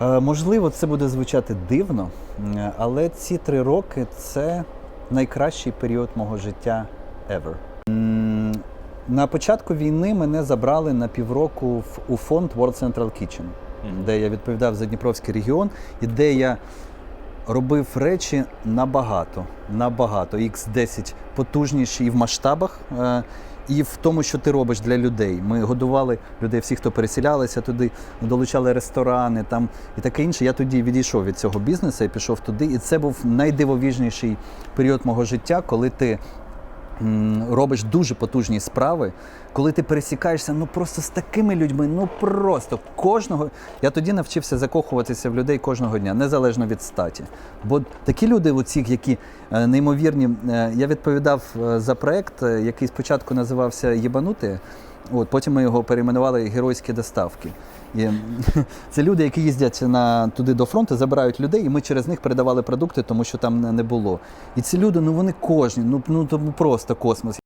Е, Можливо, це буде звучати дивно, е, але ці три роки це найкращий період мого життя ever. На початку війни мене забрали на півроку у фонд World Central Kitchen, де я відповідав за Дніпровський регіон, і де я робив речі набагато, набагато, x10 потужніші і в масштабах, е, і в тому, що ти робиш для людей. Ми годували людей, всіх, хто переселялися туди, долучали ресторани там і таке інше. Я тоді відійшов від цього бізнесу і пішов туди. І це був найдивовіжніший період мого життя, коли ти робиш дуже потужні справи, коли ти пересікаєшся ну просто з такими людьми, ну просто кожного. Я тоді навчився закохуватися в людей кожного дня, незалежно від статі. Бо такі люди, оці, які е, неймовірні, е, я відповідав е, за проект, який спочатку називався Єбанути. От, потім ми його перейменували Геройські доставки. І, це люди, які їздять на, туди до фронту, забирають людей, і ми через них передавали продукти, тому що там не- було. І ці люди, ну вони кожні, ну, ну тому просто космос.